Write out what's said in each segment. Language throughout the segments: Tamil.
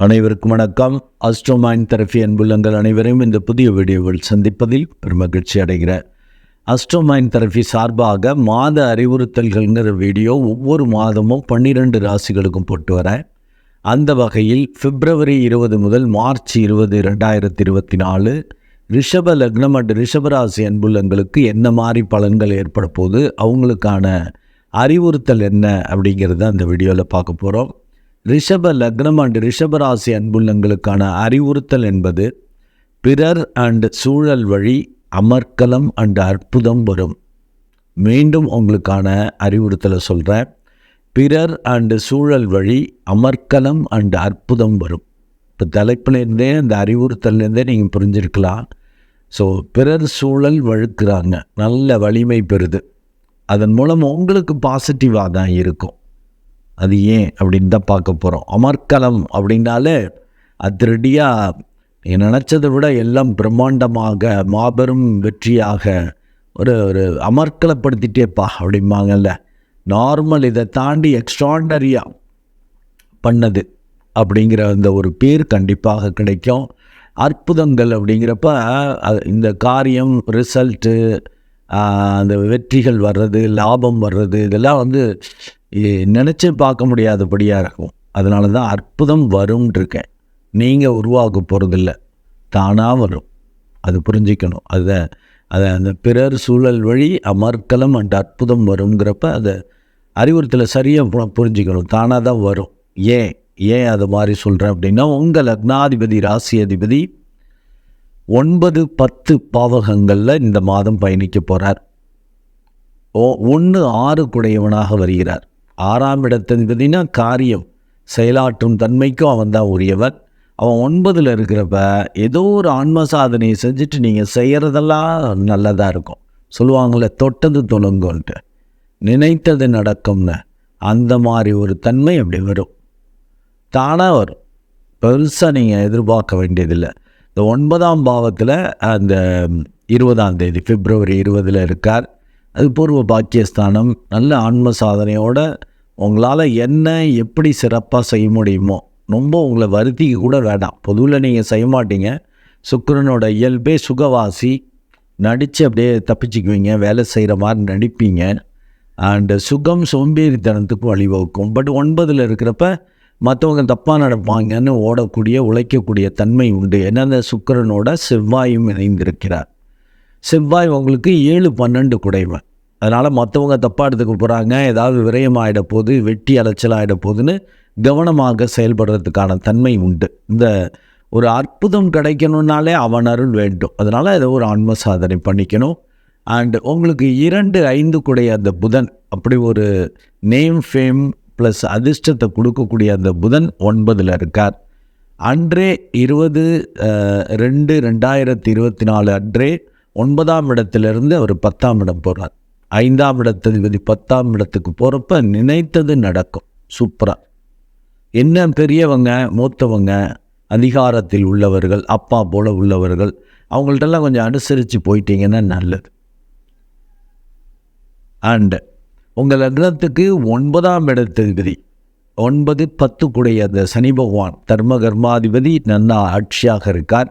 அனைவருக்கும் வணக்கம். அஸ்ட்ரோமைன் தெரபி அன்புள்ளங்கள் அனைவரையும் இந்த புதிய வீடியோவில் சந்திப்பதில் பெருமகிழ்ச்சி அடைகிறேன். அஸ்ட்ரோமைன் தெரபி சார்பாக மாத அறிவுறுத்தல்கள்ங்கிற வீடியோ ஒவ்வொரு மாதமும் பன்னிரெண்டு ராசிகளுக்கும் போட்டு வரேன். அந்த வகையில் பிப்ரவரி இருபது முதல் மார்ச் இருபது ரெண்டாயிரத்தி இருபத்தி நாலு ரிஷப லக்னம் அண்ட் ரிஷபராசி அன்புள்ளங்களுக்கு என்ன மாதிரி பலன்கள் ஏற்பட போகுது அவங்களுக்கான அறிவுறுத்தல் என்ன அப்படிங்கிறத அந்த வீடியோவில் பார்க்க போகிறோம் ரிஷப லக்னம் அண்ட் ரிஷபராசி அன்புள்ளங்களுக்கான அறிவுறுத்தல் என்பது பிறர் அண்டு சூழல் வழி அமர்க்கலம் அண்ட் அற்புதம் வரும். மீண்டும் உங்களுக்கான அறிவுறுத்தலை சொல்கிறேன் பிறர் அண்டு சூழல் வழி அமர்க்கலம் அண்டு அற்புதம் வரும். இப்போ தலைப்புலேருந்தே அந்த அறிவுறுத்தல்லேருந்தே நீங்கள் புரிஞ்சிருக்கலாம். ஸோ பிறர் சூழல் வழுக்கிறாங்க. நல்ல வலிமை பெறுது. அதன் மூலம் உங்களுக்கு பாசிட்டிவாக தான் இருக்கும். அது ஏன் அப்படின்னு தான் பார்க்க போகிறோம் அமர்க்கலம் அப்படின்னாலே அதிரடியாக நினச்சதை விட எல்லாம் பிரம்மாண்டமாக மாபெரும் வெற்றியாக ஒரு ஒரு அமர்க்கலப்படுத்திட்டேப்பா அப்படிம்பாங்கல்ல. நார்மல் இதை தாண்டி எக்ஸ்ட்ராண்டரியாக பண்ணது அப்படிங்கிற அந்த ஒரு பேர் கண்டிப்பாக கிடைக்கும். அற்புதங்கள் அப்படிங்கிறப்ப இந்த காரியம் ரிசல்ட்டு அந்த வெற்றிகள் வர்றது லாபம் வர்றது இதெல்லாம் வந்து நினச்சி பார்க்க முடியாதபடியாக இருக்கும். அதனால தான் அற்புதம் வரும்ன்றிருக்கேன். நீங்கள் உருவாக்க போகிறதில்ல தானாக வரும். அது புரிஞ்சிக்கணும். அதை அதை அந்த பிறர் சூழல் வழி அமர்க்கலம் அண்ட் அற்புதம் வருங்கிறப்ப அதை அறிவுறுத்தலை சரியாக புரிஞ்சிக்கணும். தானாக தான் வரும். ஏன்? ஏன் அது மாதிரி சொல்கிறேன் அப்படின்னா உங்கள் லக்னாதிபதி ராசி அதிபதி ஒன்பது பத்து பாவகங்களில் இந்த மாதம் பயணிக்க போகிறார் ஓ ஒன்று ஆறு குடையவனாக வருகிறார். ஆறாம் இடத்ததிபதினா காரியம் செயலாற்றும் தன்மைக்கும் அவன் தான் உரியவர் அவன் ஒன்பதில் இருக்கிறப்ப ஏதோ ஒரு ஆன்ம சாதனையை செஞ்சுட்டு நீங்கள் செய்கிறதெல்லாம் நல்லதாக இருக்கும். சொல்லுவாங்களே தொட்டது தொழுங்கோன்ட்டு. நினைத்தது நடக்கும்னு அந்த மாதிரி ஒரு தன்மை அப்படி வரும். தானாக வரும். பெருசாக நீங்கள் எதிர்பார்க்க வேண்டியதில்லை. இந்த ஒன்பதாம் பாவத்தில் அந்த இருபதாம் தேதி பிப்ரவரி இருபதில் இருக்கார். அது பூர்வ பாக்கியஸ்தானம். நல்ல ஆன்ம சாதனையோட உங்களால் என்ன எப்படி சிறப்பாக செய்ய முடியுமோ ரொம்ப உங்களை வருத்திக்க கூட வேண்டாம். பொதுவில் நீங்கள் செய்ய மாட்டீங்க. சுக்கரனோட இயல்பே சுகவாசி. நடித்து அப்படியே தப்பிச்சுக்குவீங்க. வேலை செய்கிற மாதிரி நடிப்பீங்க. அண்டு சுகம் சோம்பேறித்தனத்துக்கும் வழிவகுக்கும். பட் ஒன்பதில் இருக்கிறப்ப மற்றவங்க தப்பாக நடப்பாங்கன்னு ஓடக்கூடிய உழைக்கக்கூடிய தன்மை உண்டு. ஏன்னா அந்த செவ்வாயும் இணைந்திருக்கிறார். செவ்வாய் உங்களுக்கு ஏழு பன்னெண்டு குடைவன் அதனால் மற்றவங்க தப்பாக எடுத்துக்க போகிறாங்க ஏதாவது விரயம் ஆகிட போகுது வெட்டி அலைச்சல் ஆகிட போகுதுன்னு கவனமாக செயல்படுறதுக்கான தன்மை உண்டு. இந்த ஒரு அற்புதம் கிடைக்கணுன்னாலே அவன் அருள் வேண்டும். அதனால் ஏதோ ஒரு ஆன்ம சாதனை பண்ணிக்கணும். அண்டு உங்களுக்கு இரண்டு ஐந்து குடைய அந்த புதன் அப்படி ஒரு நேம் ஃபேம் ப்ளஸ் அதிர்ஷ்டத்தை கொடுக்கக்கூடிய அந்த புதன் ஒன்பதில் இருக்கார். அன்றே இருபது ரெண்டு ரெண்டாயிரத்தி இருபத்தி நாலு அன்றே ஒன்பதாம் இடத்திலிருந்து அவர் பத்தாம் இடம் போகிறார் ஐந்தாம் இடத்ததிபதி பத்தாம் இடத்துக்கு போகிறப்ப நினைத்தது நடக்கும். சூப்பராக என்ன பெரியவங்க மூத்தவங்க அதிகாரத்தில் உள்ளவர்கள் அப்பா போல உள்ளவர்கள் அவங்கள்ட்டெல்லாம் கொஞ்சம் அனுசரித்து போயிட்டீங்கன்னா நல்லது. அண்டு உங்கள் லக்னத்துக்கு ஒன்பதாம் இடத்ததிபதி ஒன்பது பத்து கூடிய அந்த சனி பகவான் தர்ம கர்மாதிபதி நன்னா ஆட்சியாக இருக்கார்.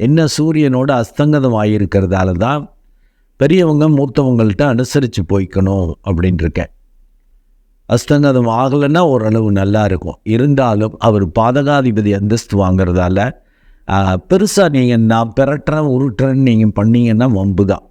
என்ன சூரியனோட அஸ்தங்கதம் ஆகியிருக்கிறதால தான் பெரியவங்க மூத்தவங்கள்ட்ட அனுசரித்து போய்க்கணும் அப்படின்னு இருக்கேன் அஸ்தங்கதம் ஆகலைன்னா ஓரளவு நல்லா இருக்கும். இருந்தாலும் அவர் பாதகாதிபதி அந்தஸ்து வாங்குறதால பெருசாக நீங்கள் நான் பிறட்டுறேன் உருட்டுறேன்னு நீங்கள் பண்ணீங்கன்னா வம்பு தான்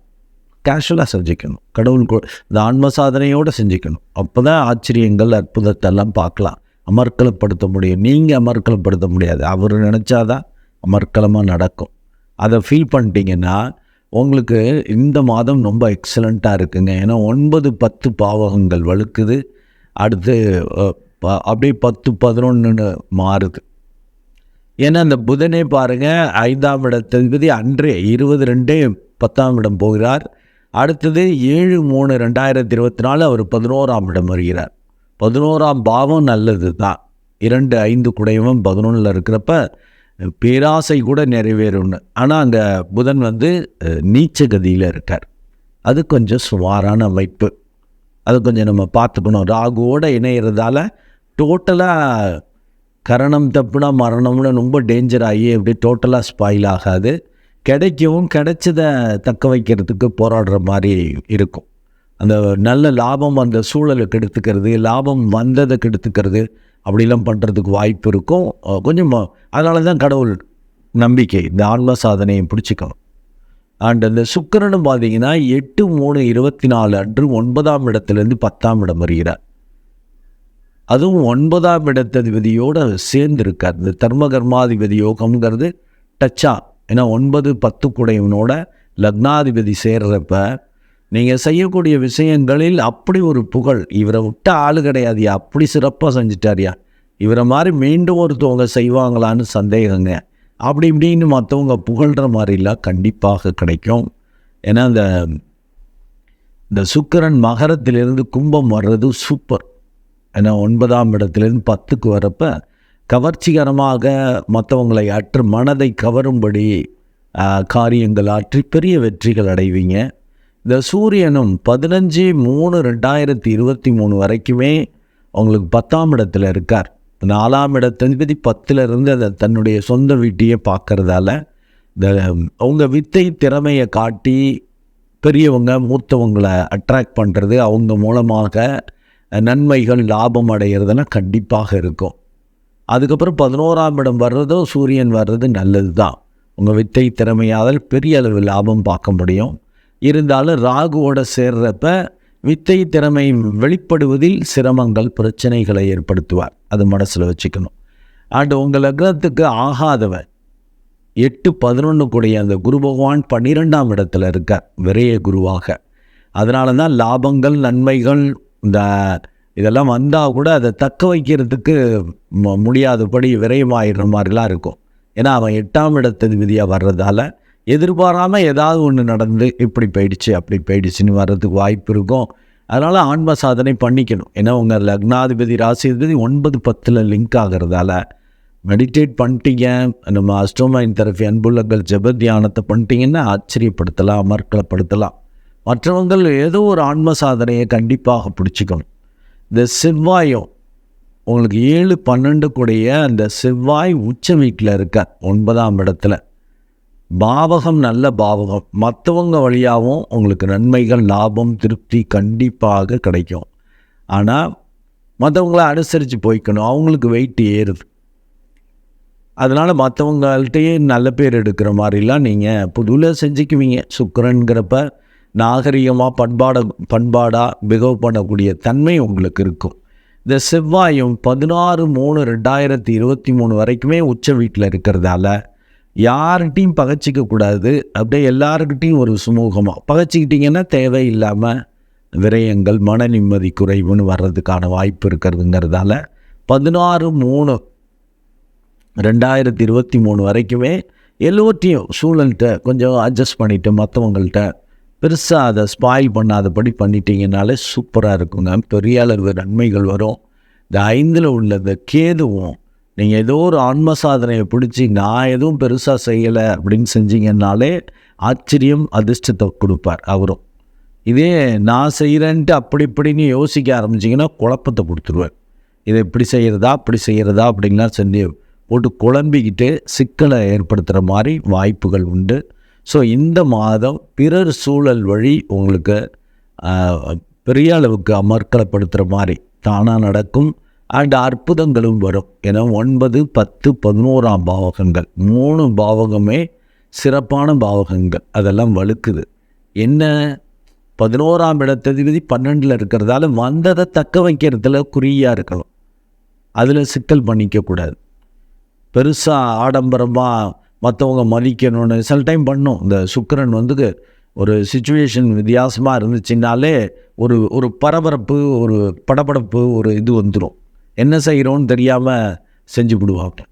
கேஷுவலாக செஞ்சுக்கணும். கடவுள் கொ- இந்த ஆன்ம சாதனையோடு செஞ்சுக்கணும். அப்போ தான் ஆச்சரியங்கள் அற்புதத்தெல்லாம் பார்க்கலாம். அமர்க்கலப்படுத்த முடியும். நீங்கள் அமர்க்கலப்படுத்த முடியாது. அவர் நினச்சாதான் அமர்க்கலமாக நடக்கும். அதை ஃபீல் பண்ணிட்டீங்கன்னா உங்களுக்கு இந்த மாதம் ரொம்ப எக்ஸலண்ட்டாக இருக்குங்க. ஏன்னா ஒன்பது பத்து பாவகங்கள் வழுக்குது. அடுத்து ப- அப்படியே பத்து பதினொன்றுன்னு மாறுது. ஏன்னா அந்த புதனே பாருங்கள் ஐந்தாம் இடத்ததிபதி அன்றே இருபது ரெண்டே பத்தாம் இடம் போகிறார். அடுத்தது ஏழு மூணு ரெண்டாயிரத்தி இருபத்தி நாலு அவர் பதினோராம் இடம் வருகிறார். பதினோராம் பாவம் நல்லது தான் இரண்டு ஐந்து குடையவன் பதினொன்றில் இருக்கிறப்ப பேராசை கூட நிறைவேறும்னு. ஆனால் அங்கே புதன் வந்து அஹ், நீச்ச கதியில் இருக்கார். அது கொஞ்சம் சுமாரான அமைப்பு. அது கொஞ்சம் நம்ம பார்த்துக்கணும். ராகுவோட இணையிறதால டோட்டலாக கரணம் தப்புனா மரணம்னு ரொம்ப டேஞ்சர் ஆகி அப்படியே டோட்டலாக ஸ்பாயில் ஆகாது. கிடைக்கவும் கிடைச்சதை தக்க வைக்கிறதுக்கு போராடுற மாதிரி இருக்கும். அந்த நல்ல லாபம் அந்த சூழலை கெடுத்துக்கிறது லாபம் வந்ததை கெடுத்துக்கிறது அப்படிலாம் பண்ணுறதுக்கு வாய்ப்பு இருக்கும். கொஞ்சம் அதனால தான் கடவுள் நம்பிக்கை இந்த ஆன்ம சாதனையை பிடிச்சிக்கணும். அண்ட் அந்த சுக்கரனும் பார்த்தீங்கன்னா எட்டு மூணு இருபத்தி நாலு அன்று ஒன்பதாம் இடத்துலேருந்து பத்தாம் இடம் வருகிறார். அதுவும் ஒன்பதாம் இடத்ததிபதியோடு சேர்ந்துருக்கார். இந்த தர்ம கர்மாதிபதி யோகம்ங்கிறது டச்சா ஏன்னா ஒன்பது பத்து குடையவனோட லக்னாதிபதி சேர்றப்ப நீங்கள் செய்யக்கூடிய விஷயங்களில் அப்படி ஒரு புகழ். இவரை விட்ட ஆள் கிடையாதுயா அப்படி சிறப்பாக செஞ்சிட்டாரியா? இவரை மாதிரி மீண்டும் ஒருத்தவங்க செய்வாங்களான்னு சந்தேகங்க. அப்படி இப்படின்னு மற்றவங்க புகழ்கிற மாதிரிலாம் கண்டிப்பாக கிடைக்கும். ஏன்னா இந்த இந்த சுக்கிரன் மகரத்திலிருந்து கும்பம் வர்றது சூப்பர் ஏன்னா ஒன்பதாம் இடத்துலேருந்து பத்துக்கு வரப்போ கவர்ச்சிகரமாக மற்றவங்களை அற்று மனதை கவரும்படி காரியங்கள் ஆற்றி பெரிய வெற்றிகள் அடைவீங்க. இந்த சூரியனும் பதினஞ்சு மூணு ரெண்டாயிரத்தி இருபத்தி மூணு வரைக்குமே உங்களுக்கு பத்தாம் இடத்துல இருக்கார். நாலாம் இடத்ததிபதி பத்தில் இருந்து அதை தன்னுடைய சொந்த வீட்டையே பார்க்குறதால இந்த அவங்க வித்தை திறமையை காட்டி பெரியவங்க மூத்தவங்களை அட்ராக்ட் பண்ணுறது அவங்க மூலமாக நன்மைகள் லாபம் அடைகிறதுலாம் கண்டிப்பாக இருக்கும். அதுக்கப்புறம் பதினோராம் இடம் வர்றதோ சூரியன் வர்றது நல்லது தான் உங்கள் வித்தை திறமையால் பெரிய அளவு லாபம் பார்க்க முடியும். இருந்தாலும் ராகுவோட சேர்றப்ப வித்தை திறமை வெளிப்படுவதில் சிரமங்கள் பிரச்சனைகளை ஏற்படுத்துவார். அது மனசில் வச்சுக்கணும். அண்ட் உங்கள் லக்னத்துக்கு ஆகாதவன் எட்டு பதினொன்று கூடிய அந்த குரு பகவான் பன்னிரெண்டாம் இடத்துல இருக்கார் விரைய குருவாக. அதனால தான் லாபங்கள் நன்மைகள் இந்த இதெல்லாம் வந்தால் கூட அதை தக்க வைக்கிறதுக்கு முடியாதபடி விரயமாயிடுற மாதிரிலாம் இருக்கும். ஏன்னா அவன் எட்டாம் இடத்தது விதியாக வர்றதால எதிர்பாராமல் ஏதாவது ஒன்று நடந்து இப்படி போயிடுச்சு அப்படி போயிடுச்சுன்னு வர்றதுக்கு வாய்ப்பு இருக்கும். அதனால் ஆன்ம சாதனை பண்ணிக்கணும். ஏன்னா உங்கள் லக்னாதிபதி ராசிபதி ஒன்பது பத்தில் லிங்க் ஆகிறதால மெடிடேட் பண்ணிட்டீங்க. நம்ம அஸ்ட்ரோமைன் தெரப்பி அன்புள்ளங்கள் ஜெப தியானத்தை பண்ணிட்டீங்கன்னா ஆச்சரியப்படுத்தலாம் அமர்க்கலப்படுத்தலாம். மற்றவங்கள் ஏதோ ஒரு ஆன்ம சாதனையை கண்டிப்பாக பிடிச்சிக்கணும். இந்த செவ்வாயும் உங்களுக்கு ஏழு பன்னெண்டு கூடைய அந்த செவ்வாய் உச்ச வீட்டில் இருக்க ஒன்பதாம் இடத்துல. பாவகம் நல்ல பாவகம். மற்றவங்க வழியாகவும் உங்களுக்கு நன்மைகள் லாபம் திருப்தி கண்டிப்பாக கிடைக்கும். ஆனால் மற்றவங்கள அனுசரித்து போய்க்கணும். அவங்களுக்கு வெயிட் ஏறுது. அதனால் மற்றவங்கள்ட்டையே நல்ல பேர் எடுக்கிற மாதிரிலாம் நீங்கள் புதுவில் செஞ்சுக்குவீங்க. சுக்கிரன்கிறப்ப நாகரிகமாக பண்பாட பண்பாடாக பிகவ் பண்ணக்கூடிய தன்மை உங்களுக்கு இருக்கும். இந்த செவ்வாயும் பதினாறு மூணு ரெண்டாயிரத்தி இருபத்தி மூணு வரைக்குமே உச்ச வீட்டில் இருக்கிறதால யார்கிட்டையும் பகைச்சிக்க கூடாது. அப்படியே எல்லாருக்கிட்டையும் ஒரு சுமூகமாக பகைச்சிக்கிட்டிங்கன்னா தேவையில்லாமல் விரயங்கள் மன நிம்மதி குறைவுன்னு வர்றதுக்கான வாய்ப்பு இருக்கிறதுங்கிறதால பதினாறு மூணு ரெண்டாயிரத்தி இருபத்தி மூணு வரைக்குமே எல்லோர்ட்டையும் சூழல்கிட்ட கொஞ்சம் அட்ஜஸ்ட் பண்ணிவிட்டு மற்றவங்கள்ட்ட பெருசாக அதை ஸ்பாயில் பண்ணாதபடி பண்ணிட்டீங்கனாலே சூப்பராக இருக்குங்க. பெரிய அளவு நன்மைகள் வரும். இந்த ஐந்தில் உள்ள இந்த கேதுவும் நீங்கள் ஏதோ ஒரு ஆன்ம சாதனையை பிடிச்சி நான் எதுவும் பெருசாக செய்யலை அப்படின்னு செஞ்சீங்கன்னாலே ஆச்சரியம் அதிர்ஷ்டத்தை கொடுப்பார் அவரும். இதே நான் செய்கிறேன்ட்டு அப்படி இப்படின்னு யோசிக்க ஆரம்பிச்சிங்கன்னா குழப்பத்தை கொடுத்துருவார். இதை இப்படி செய்கிறதா அப்படி செய்கிறதா அப்படின்லாம் செஞ்சு போட்டு குழம்பிக்கிட்டு சிக்கலை ஏற்படுத்துகிற மாதிரி வாய்ப்புகள் உண்டு. ஸோ இந்த மாதம் பிறர் சூழல் வழி உங்களுக்கு பெரிய அளவுக்கு அமர்க்கலப்படுத்துகிற மாதிரி தானாக நடக்கும். அண்ட் அற்புதங்களும் வரும். ஏன்னா ஒன்பது பத்து பதினோராம் பாவகங்கள். மூணு பாவகமே சிறப்பான பாவகங்கள். அதெல்லாம் வலுக்குது என்ன? பதினோராம் இடத்ததிபதி பன்னெண்டில் இருக்கிறதால வந்ததை தக்க வைக்கிறதுல குறியாக இருக்கணும். அதில் சிக்கல் பண்ணிக்கக்கூடாது. பெருசாக ஆடம்பரமாக மற்றவங்க மதிக்கணும்னு சில டைம் பண்ணும். இந்த சுக்கரன் வந்து ஒரு சுச்சுவேஷன் வித்தியாசமாக இருந்துச்சுனாலே ஒரு ஒரு பரபரப்பு ஒரு படபடப்பு ஒரு இது வந்துடும் என்ன செய்கிறோன்னு தெரியாமல் செஞ்சு விடுவாங்க.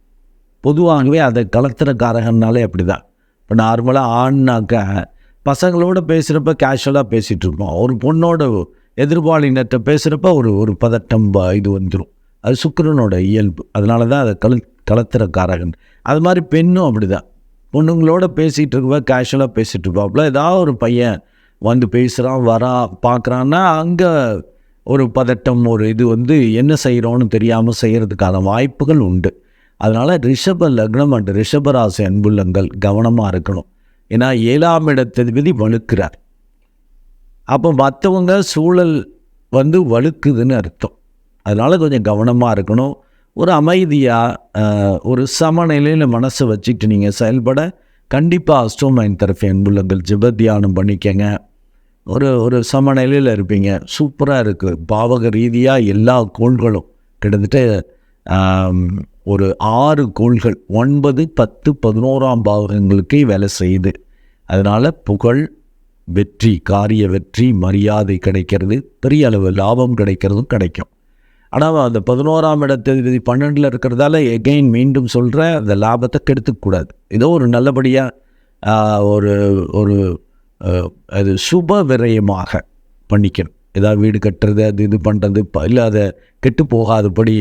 பொதுவாகவே அதை கலத்துற காரகன்னாலே அப்படி தான் இப்போ நார்மலாக ஆண்னாக்க பசங்களோட பேசுகிறப்ப கேஷுவலாக பேசிகிட்டு இருப்போம். ஒரு பொண்ணோட எதிர்பாலினத்தை பேசுகிறப்ப ஒரு ஒரு பதட்டம் ப- இது வந்துடும் அது சுக்கிரனோட இயல்பு. அதனால தான் அதை கல கலத்திரக்காரகன் அது மாதிரி பெண்ணும் அப்படி தான் பொண்ணுங்களோட பேசிகிட்டு இருப்பா. கேஷுவலாக பேசிகிட்டு இருப்பாப்புல ஏதாவது ஒரு பையன் வந்து பேசுகிறான் வரான் பார்க்குறான்னா அங்கே ஒரு பதட்டம் ஒரு இது வந்து என்ன செய்கிறோன்னு தெரியாமல் செய்கிறதுக்கான வாய்ப்புகள் உண்டு. அதனால் ரிஷப லக்னம் அண்ட் ரிஷபராசி அன்புள்ளங்கள் கவனமாக இருக்கணும். ஏன்னா ஏழாம் இடத்ததிபதி வலுக்கிறார் அப்போ மற்றவங்க சூழல் வந்து வழுக்குதுன்னு அர்த்தம். அதனால் கொஞ்சம் கவனமாக இருக்கணும். ஒரு அமைதியாக ஒரு சமநிலையில் மனசை வச்சுட்டு நீங்கள் செயல்பட கண்டிப்பாக அஸ்டோமைன் தெரப்பி அன்புள்ளங்கள் ஜிப தியானம் பண்ணிக்கங்க. ஒரு ஒரு சமநிலையில் இருப்பீங்க. சூப்பராக இருக்குது பாவக ரீதியாக எல்லா கோள்களும் கிட்டத்தட்ட ஒரு ஆறு கோள்கள் ஒன்பது பத்து பதினோராம் பாவகங்களுக்கே வேலை செய்யுது. அதனால் புகழ் வெற்றி காரிய வெற்றி மரியாதை கிடைக்கிறது. பெரிய அளவு லாபம் கிடைக்கிறதும் கிடைக்கும். ஆனால் அந்த பதினோராம் இடத்ததிபதி பன்னெண்டில் இருக்கிறதால எகெயின் மீண்டும் சொல்கிறேன் அந்த லாபத்தை கெடுத்துக்கூடாது ஏதோ ஒரு நல்லபடியாக ஒரு ஒரு அது சுப விரயமாக பண்ணிக்கணும். ஏதாவது வீடு கட்டுறது அது இது பண்ணுறது இல்லை அதை கெட்டு போகாதபடி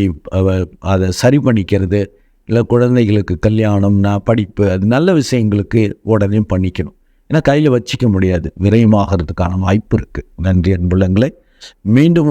அதை சரி பண்ணிக்கிறது இல்லை குழந்தைகளுக்கு கல்யாணம்னா படிப்பு அது நல்ல விஷயங்களுக்கு உடனே பண்ணிக்கணும். ஏன்னா கையில் வச்சிக்க முடியாது. விரயமாகிறதுக்கான வாய்ப்பு இருக்குது நன்றி அன்புள்ளங்களே. மீண்டும்